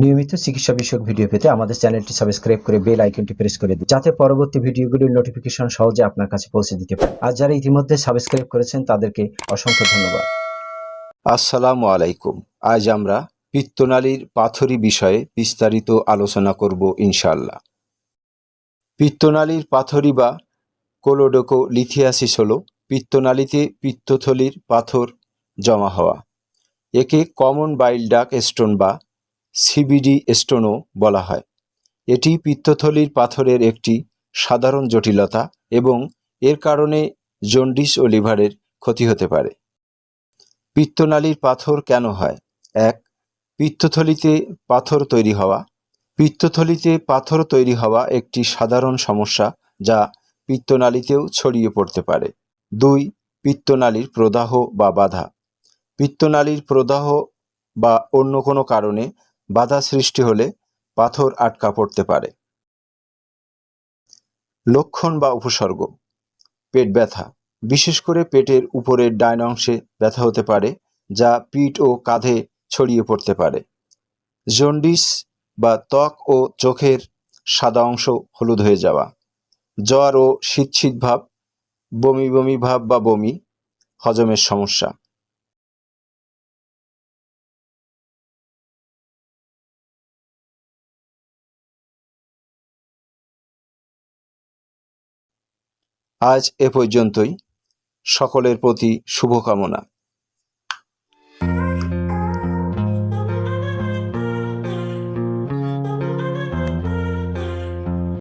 নিয়মিত চিকিৎসা বিষয়ক ভিডিও পেতে আমাদের চ্যানেলটি সাবস্ক্রাইব করে বেল আইকনটি প্রেস করে দিন, যাতে পরবর্তী ভিডিওগুলির নোটিফিকেশন সহজে আপনার কাছে পৌঁছে দিতে পারে। আর যারা ইতিমধ্যে সাবস্ক্রাইব করেছেন, তাদেরকে অসংখ্য ধন্যবাদ। আসসালামু আলাইকুম। আজ আমরা পিত্তনালীর পাথরি বিষয়ে বিস্তারিত আলোচনা করব ইনশাআল্লাহ। পিত্তনালীর পাথরি বা কোলোডোকো লিথিয়াসিস হল পিত্তনালীতে পিত্তথলির পাথর জমা হওয়া। একে কমন বাইল ডাক স্টোন বা সিবিডি স্টোনও বলা হয়। এটি পিত্তথলির পাথরের একটি সাধারণ জটিলতা এবং এর কারণে জন্ডিস ও লিভারের ক্ষতি হতে পারে। পিত্তনালীর পাথর কেন হয়? এক, পিত্তথলিতে পাথর তৈরি হওয়া। পিত্তথলিতে পাথর তৈরি হওয়া একটি সাধারণ সমস্যা যা পিত্তনালীতেও ছড়িয়ে পড়তে পারে। দুই, পিত্তনালীর প্রদাহ বা বাধা। পিত্তনালীর প্রদাহ বা অন্য কোনো কারণে বাধা সৃষ্টি হলে পাথর আটকা পড়তে পারে। লক্ষণ বা উপসর্গ, পেট ব্যথা, বিশেষ করে পেটের উপরের ডাইন অংশে ব্যথা হতে পারে, যা পিঠ ও কাঁধে ছড়িয়ে পড়তে পারে। জন্ডিস বা ত্বক ও চোখের সাদা অংশ হলুদ হয়ে যাওয়া, জ্বর ও শীত ভাব, বমি বমি ভাব বা বমি, হজমের সমস্যা। আজ এ পর্যন্তই। সকলের প্রতি শুভকামনা।